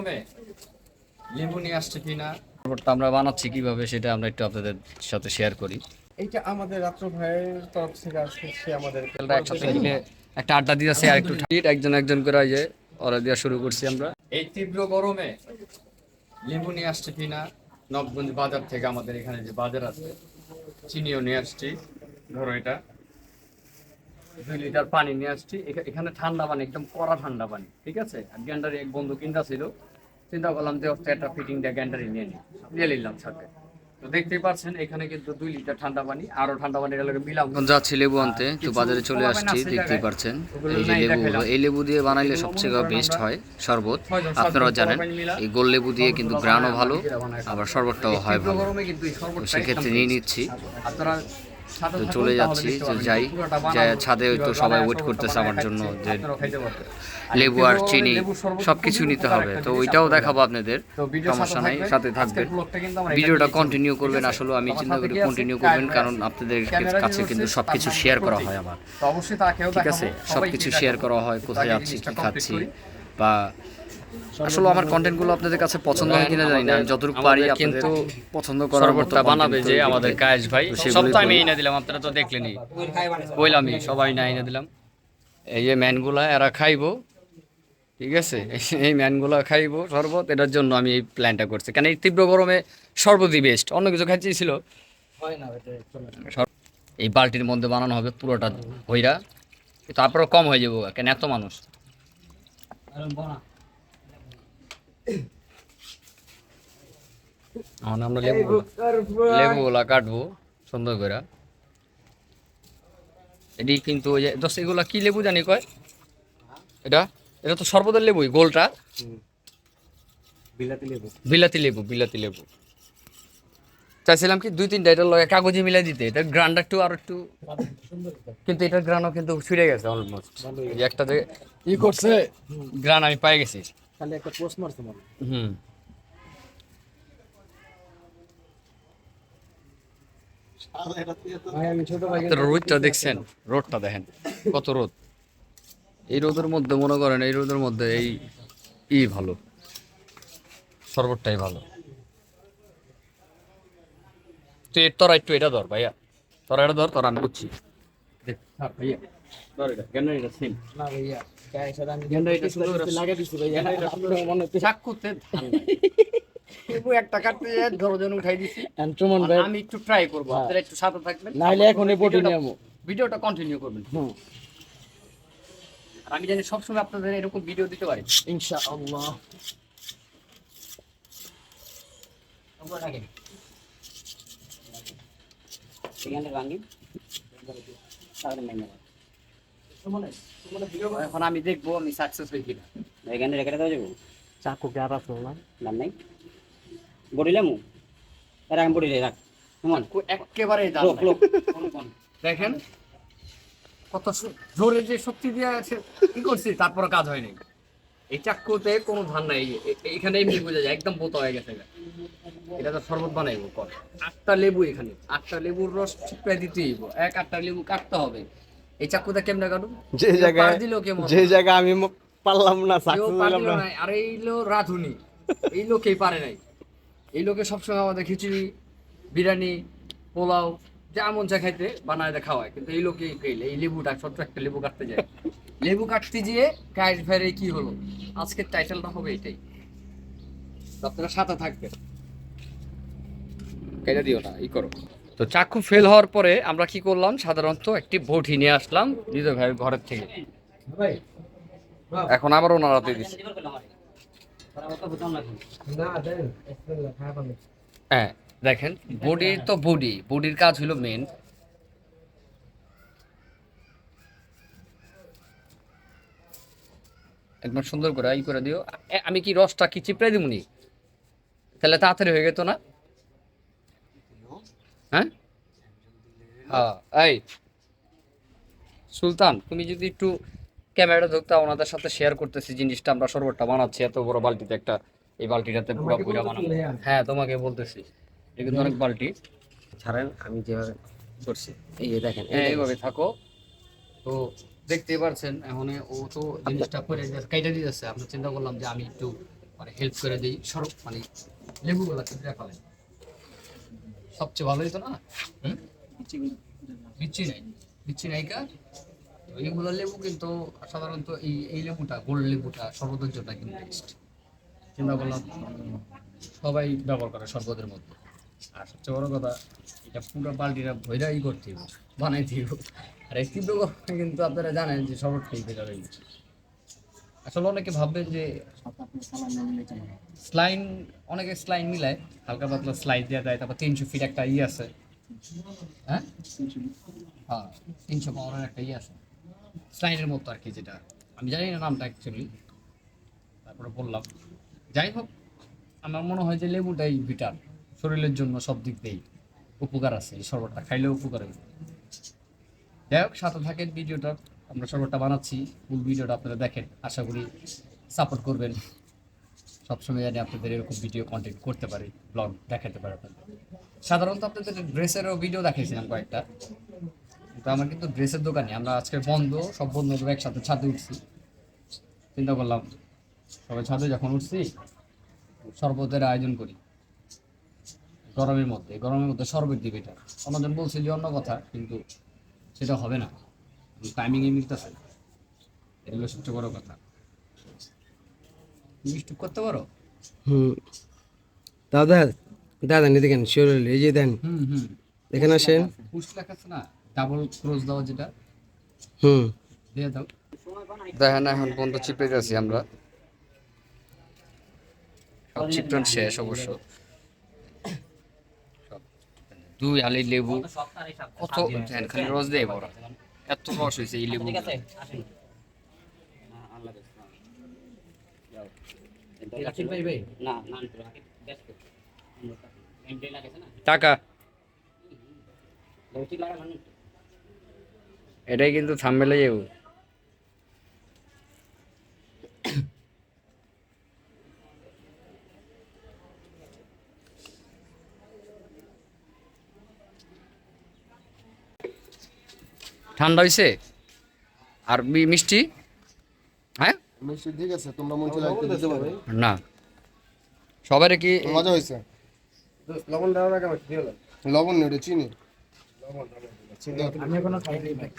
গরমে লেবু নিয়ে আসছে কিনা? তারপরটা আমরা বানাচ্ছি কীভাবে সেটা আমরা একটু আপনাদের সাথে শেয়ার করি। এইটা আমাদের রাত্র ভাইয়ের তরফ থেকে আজকে সে আমাদের একসাথে মিলে একটা আড্ডা দিতেছে আর একটু ঠান্ডা। একজন একজন করে এই যে ওরা দেওয়া শুরু করছি আমরা। এই তীব্র গরমে লেবু নিয়ে আসছে কিনা? নবগঞ্জ বাজার থেকে আমাদের এখানে যে বাজার আছে চিনিও নিয়ে আসছি। ধরো এটা। দুই লিটার পানি নিয়ে আসছি। এখানে ঠান্ডা পানি একদম কড়া ঠান্ডা পানি ঠিক আছে? আর গ্যান্ডারি এক বন্ধু কিনতে ছিল চিন্তা করলাম যে থেকে একটা ফিটিং দিয়ে গ্যান্ডারি নিয়ে নিই। নিয়ে নিলাম সাথে। তো দেখতেই পাচ্ছেন এখানে কিন্তু দুই লিটার ঠান্ডা পানি আরও ঠান্ডা পানি মিলাম। যাচ্ছি লেবু আনতে তো বাজারে চলে আসছি দেখতেই পারছেন এই যে লেবু এই লেবু দিয়ে বানাইলে সবচেয়ে বেস্ট হয় শরবত। আপনারাও জানেন এই গোল লেবু দিয়ে কিন্তু গ্রানও ভালো আবার শরবতটাও হয় ভালো। সেক্ষেত্রে নিয়ে নিচ্ছি। আপনারা তো চলে যাচ্ছি যে যাই ছাদে তো সবাই ওয়েট করতেছে আমার জন্য যে লেবু আর চিনি সবকিছু নিতে হবে। তো ওইটাও দেখাবো আপনাদের সমস্যা নাই সাথে থাকবেন ভিডিওটা কন্টিনিউ করবেন আসলে আমি চিন্তা করি কন্টিনিউ করবেন কারণ আপনাদের কাছে কিন্তু সব কিছু শেয়ার করা হয় আমার। ঠিক আছে? সব কিছু শেয়ার করা হয় কোথায় যাচ্ছি কি খাচ্ছি বা আসলে আমার কন্টেন্টগুলো আপনাদের কাছে পছন্দ হয় কিনা জানি না। আমি যতটুকু পারি কিন্তু পছন্দ করার মতো বানাবে যে আমাদের কায়েস ভাই। সব তো আমি এনে দিলাম আপনারা তো দেখলেনই। বললামই সবাই না এনে দিলাম। এই যে ম্যানগুলা এরা খাইবো ঠিক আছে? এই ম্যানগুলা খাইবো শরবত এটার জন্য আমি এই প্ল্যানটা করছি। কারণ এই তীব্র গরমে সর্বদি বেস্ট অন্য কিছু খাইতে ছিল। এই বালতির মধ্যে বানানো হবে পুরোটা হইরা তারপরে কম হয়ে যাব। কেন এত মানুষ? এখন আমরা লেবু লেবুগুলা কাটবো সুন্দর করে। এটি কিন্তু ওই যে দোস্ত এগুলা কি লেবু জানি কয়? এটা? এটা তো সর্বদার লেবুই গোলটা। বিলাতি লেবু। বিলাতি লেবু বিলাতি লেবু। চাইছিলাম কি দুই তিনটা এটার লগে কাগজে মিলাই দিতে। এটা গ্রানটা একটু আর একটু কিন্তু এটার গ্রানও কিন্তু ছুটে গেছে অলমোস্ট একটা জায়গায় ই করছে গ্রান আমি পাই গেছি। খালি একটা পোস্ট মারছে মনে হুম। ভাই আমি ছোট ভাই তো রোদটা দেখছেন? রোদটা দেখেন। কত রোদ। এই রোদের মধ্যে মনে করেন এই রোদের মধ্যে এই ই ভালো। শরবতটাই ভালো। এর তোরা একটু এটা ধর ভাইয়া। তোরা এটা ধর তোরা আমি বুঝছি। ভাইয়া। সাথে আমি মনে একটা ট্রাই করব একটু সাথে থাকবেন। ভিডিওটা- কন্টিনিউ করবেন। জানি সবসময় আপনাদের এরকম ভিডিও দিতে পারি। ইনশাআল্লাহ। এখন আমি দেখব আমি সাকসেস হই কিনা। এখানে রেখে দেওয়া যাব? চাকু আসলো না দাম নাই? বড়িলাম রাখ। বড়িলে রাখ কেমন একেবারে দেখেন কত জোরে যে শক্তি দিয়ে আছে কি করছি? তারপর কাজ হয়নি এই চাকুতে কোনো ধান নাই। এখানে এমনি বোঝা যায় একদম বোতা হয়ে গেছে এটা। তো শরবত বানাইবো পর আটটা লেবু এখানে। আটটা লেবুর রস চিপড়ে দিতে হইব। এক আটটা লেবু কাটতে হবে। এই চাক্কুতে কেমনে কাটুন যে জায়গায় যে জায়গায় আমি পারলাম না কেউ সাকসেস হলাম পারল না। আর এই লো রাধুনি। এই লোকেই পারে নাই। এই লোকে সবসময় আমাদের খিচুড়ি বিরিয়ানি পোলাও যা মন চা খাইতে বানায় খাওয়ায়। কিন্তু এই লোকে ফেল এই লেবুটা ছোট্ট একটা লেবু কাটতে যায়। লেবু কাটতে গিয়ে কায়েস ফেরে কি হলো? আজকের টাইটেলটা হবে এটাই। আপনারা সাথে থাকবেন। কেটে দিও না ই করো। তো চাক্ষু ফেল হওয়ার পরে আমরা কি করলাম? সাধারণত একটি বটি নিয়ে আসলাম হৃদয় ভাইয়ের ঘরের থেকে। এখন আবার দিচ্ছি বিসমিল্লাহ খায় পাবে হ্যাঁ দেখেন বডি তো বডি বডির কাজ হলো মেন একদম সুন্দর করে ই করে দিও। আমি কি রসটা কি চিপড়াই দিবনি তাহলে তাড়াতাড়ি হয়ে যেত না। হ্যাঁ? হ্যাঁ এই সুলতান তুমি যদি একটু ক্যামেরাটা ধরতে ওনাদের সাথে শেয়ার করতেছি জিনিসটা আমরা শরবতটা বানাচ্ছি এত বড় বালতিতে একটা এই বালতিটাতে পুরো পুরো বানাবো হ্যাঁ তোমাকে বলতেছি। এটা কিন্তু অনেক বালতি। ছাড়েন আমি যেভাবে করছি এই যে দেখেন হ্যাঁ এইভাবে থাকো। তো দেখতেই পারছেন এখন ও তো জিনিসটা করে কেটে দিতেছে আমরা চিন্তা করলাম যে আমি একটু মানে হেল্প করে দিই সরব মানে লেবুগুলা চিপড়ে ফেলেন। সবচেয়ে ভালো হতো না? বিচ্ছি নাই? বিচ্ছি নাই কা? তো এইগুলো লেবু কিন্তু সাধারণত এই এই লেবুটা গোল্ড লেবুটা জন্য কিন্তু বেস্ট চিন্তা করলাম সবাই ব্যবহার করে শরবতের মধ্যে। আর সবচেয়ে বড় কথা এটা পুরো বালতিটা ভৈরাই করতে হবে বানাই দিব আর এই তীব্র কিন্তু আপনারা জানেন যে শরবত খেয়ে যাবে আসলে অনেকে ভাববেন যে স্লাইন, অনেকে স্লাইন মিলায়, হালকা পাতলা স্লাইড দেওয়া যায়, তারপর তিনশো ফিট একটা ই আছে। হ্যাঁ? হ্যাঁ তিনশো পাওয়ারের একটা ই আছে। স্লাইনের মতো আর কি যেটা। আমি জানি না নামটা অ্যাকচুয়ালি তারপরে বললাম। যাই হোক, আমার মনে হয় যে লেবুটাই বিটার শরীরের জন্য সব দিক দিয়েই উপকার আছে, এই শরবতটা খাইলেও উপকার হবে। যাই হোক, সাথে থাকেন ভিডিওটা। আমরা শরবতটা বানাচ্ছি। ফুল ভিডিওটা আপনারা দেখেন। আশা করি সাপোর্ট করবেন। সবসময় জানি আপনাদের এরকম ভিডিও কন্টেন্ট করতে পারি ব্লগ দেখাতে পারি আপনাদের। সাধারণত আপনাদের ড্রেসেরও ভিডিও দেখিয়েছিলাম কয়েকটা। কিন্তু আমার কিন্তু ড্রেসের দোকানে, আমরা আজকে বন্ধ, সব বন্ধুরা একসাথে ছাদে উঠছি। চিন্তা করলাম, সবাই ছাদে যখন উঠছি, শরবতের আয়োজন করি। গরমের মধ্যে গরমের মধ্যে শরবত দিবে এটা। অন্যজন বলছে যে অন্য কথা, কিন্তু সেটা হবে না। টাইমিংয়ে মিলতেছে এগুলো সবচেয়ে বড় কথা। মিষ্টি করতে পারো? হুম। দাদা দাদা নি দেখেন শিওর এই যে দেন হুম হুম। দেখেন আসেন। পুশ লেখাচ্ছে না? ডাবল ক্রস দেওয়া যেটা। হুম। দিয়ে দাও। দেখেন এখন পর্যন্ত চিপড়ে যাচ্ছি আমরা। সব চিপটন শেষ অবশ্য। দুই আলি লেবু। কত? দেখেন খালি রস দেয় বড়। এত রস হয়েছে এই লেবু টাকা। এটাই কিন্তু থামবে আল্লাহ হাফেজ। যাও। রাখিল ভাই ভাই না না আনতে হবে, রাখিল, ব্যস্ত। এমনি লাগেছে না? টাকা লৌচি লাগানো নেই? এটাই কিন্তু থামবেলে যাব ঠান্ডা হয়েছে আর মিষ্টি? হ্যাঁ? মিষ্টি ঠিক আছে তোমরা মন চলে দিতে পারবে না। সবাই কি মজা হয়েছে লবণ দেওয়ার আগে আমাকে লবণ নেই ওটা চিনি। আমি এখনও খাইনি ভাই।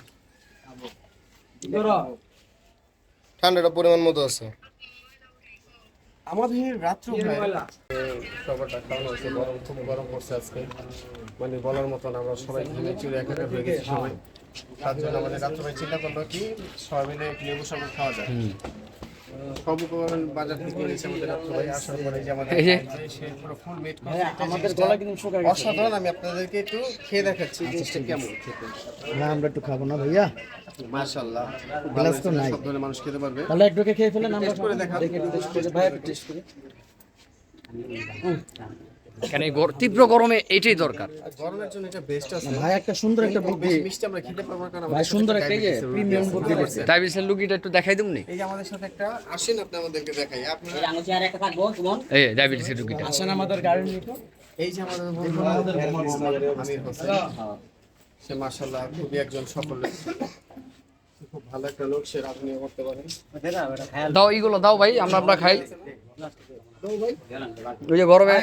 ঠান্ডাটা পরিমাণ মতো আছে। আমাদের রাত্র খাবারটা খাওয়ানো হয়েছে গরম খুব গরম পড়ছে আজকে। মানে বলার মতন আমরা সবাই ঘুমিয়ে চুরি একাকার হয়ে গেছি সবাই। তার জন্য আমাদের রাত্রে চিন্তা করল কি একটু লেবু শরবত খাওয়া যায়। সব উপকরণ বাজার থেকে এনেছে আমাদের রাত্রে আসার পরে যে আমাদের এই যে। যে সে পুরো ফুল মেট আমাদের গলা কিন্তু শুকায় গেছে। অসাধারণ আমি আপনাদেরকে একটু খেয়ে দেখাচ্ছি জিনিসটা কেমন। না আমরা একটু খাব না ভাইয়া। মাশাআল্লাহ। গ্লাস তো নাই। সব ধরনের মানুষ খেতে পারবে। তাহলে এক খেয়ে ফেলেন আমরা টেস্ট করে। দেখে টেস্ট করে ভাই টেস্ট করে। কেন এই তীব্র গরমে এটাই দরকার। গরমের জন্য এটা বেস্ট আছে। ভাই একটা সুন্দর একটা বুদ্ধি মিষ্টি আমরা খেতে পারব কারণ ভাই সুন্দর একটা রোগী প্রিমিয়াম। বুদ্ধি করছে ডায়াবেটিসের লুকিটা একটু দেখাই দিমনি এই যে আমাদের সাথে একটা আসেন আপনি আমাদেরকে দেখাই। আপনারা এই আঙুল চেয়ারে একটা থাকব, সুমন। এই ডায়াবেটিসের লুকিটা। আসেন আমাদের গাড়ি নিয়ে এই যে আমাদের বন্ধু আমির হোসেন। সে মাশাআল্লাহ খুবই একজন সফল খুব ভালো একটা লোক সে রাজনীতি করতে পারেন। দাও এইগুলো দাও ভাই আমরা আমরা খাই। ওই যে গরমে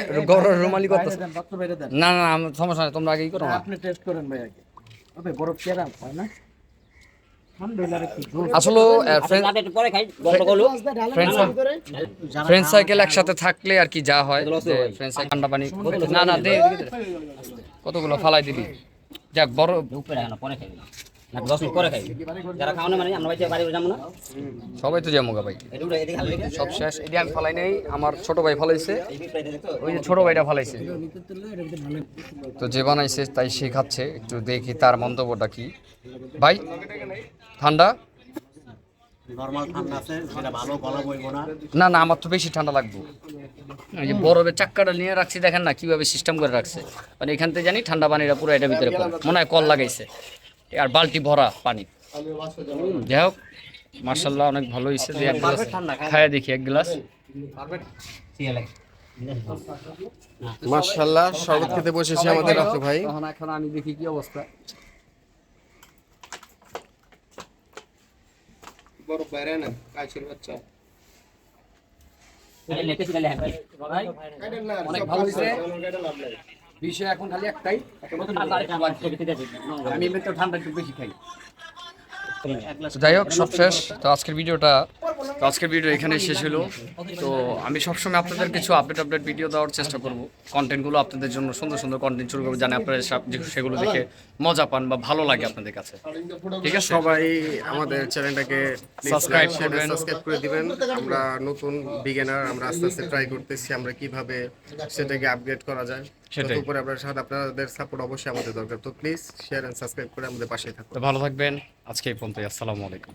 রুমালি না না সমস্যা নেই তোমরা আগেই করো আপনি টেস্ট করেন ভাই আগে। ওবে বরফ কেরা হয় না? ঠান্ডা হইলে আর একটু জোর। আসলে ফ্রেন্ড সাইকেল একসাথে থাকলে আর কি যা হয় ফ্রেন্ড সাইকেল ঠান্ডা পানি না না দে কতগুলো ফালাই দিবি? যাক বড় উপরে রাখো না, পরে খাইবি। না, দশ মিনিট পরে খাইবি। যারা খাও না মানে আমরা বাড়িতে বাড়ি যাব না। সবাই তো যাব গা ভাই। সব শেষ এটি আমি ফালাই নেই। আমার ছোট ভাই ফালাইছে। ওই যে ছোট ভাইটা ফালাইছে। তো যে বানাইছে তাই সে খাচ্ছে। একটু দেখি তার মন্তব্যটা কি। ভাই ঠান্ডা? নর্মাল ঠান্ডা আছে সেটা ভালো গলা বইবো না। না না আমার তো বেশি ঠান্ডা লাগবে। ওই যে বরফের চাক্কাটা নিয়ে রাখছি দেখেন না কীভাবে সিস্টেম করে রাখছে। মানে এখান থেকে জানি ঠান্ডা পানিটা পুরো এটা ভিতরে পড়ে। মনে হয় কল লাগাইছে। আর বালতি ভরা পানি। যাই হোক মার্শাল্লাহ অনেক ভালো হয়েছে যে এক গ্লাস খায় দেখি এক গ্লাস। লাগে শরবত খেতে বসেছে আমাদের রাত্রে ভাই। এখন আমি দেখি কি অবস্থা। বড় বাইরে না কাছের বাচ্চা। অনেক ভালো হয়েছে। বিষয় এখন খালি একটাই আমি তো ঠান্ডা একটু বেশি খাই। যাই হোক সব শেষ। তো আজকের ভিডিওটা তো আজকের ভিডিও এখানেই শেষ হলো। তো আমি সবসময় আপনাদের কিছু আপডেট আপডেট ভিডিও দেওয়ার চেষ্টা করব। কন্টেন্টগুলো আপনাদের জন্য সুন্দর সুন্দর কন্টেন্ট শুরু করব জানে আপনারা সেগুলো দেখে মজা পান বা ভালো লাগে আপনাদের কাছে। ঠিক আছে? সবাই আমাদের চ্যানেলটাকে Subscribe করবেন। সাবস্ক্রাইব করে দিবেন। আমরা নতুন বিগিনার আমরা আস্তে আস্তে ট্রাই করতেছি আমরা কীভাবে সেটাকে আপগ্রেড করা যায়। সেটাই। উপরে আপনার সাথে আপনাদের সাপোর্ট অবশ্যই আমাদের দরকার। তো প্লিজ শেয়ার এন্ড সাবস্ক্রাইব করে আমাদের পাশে থাকুন। ভালো থাকবেন। আজকে এই পর্যন্তই। আসসালামু আলাইকুম।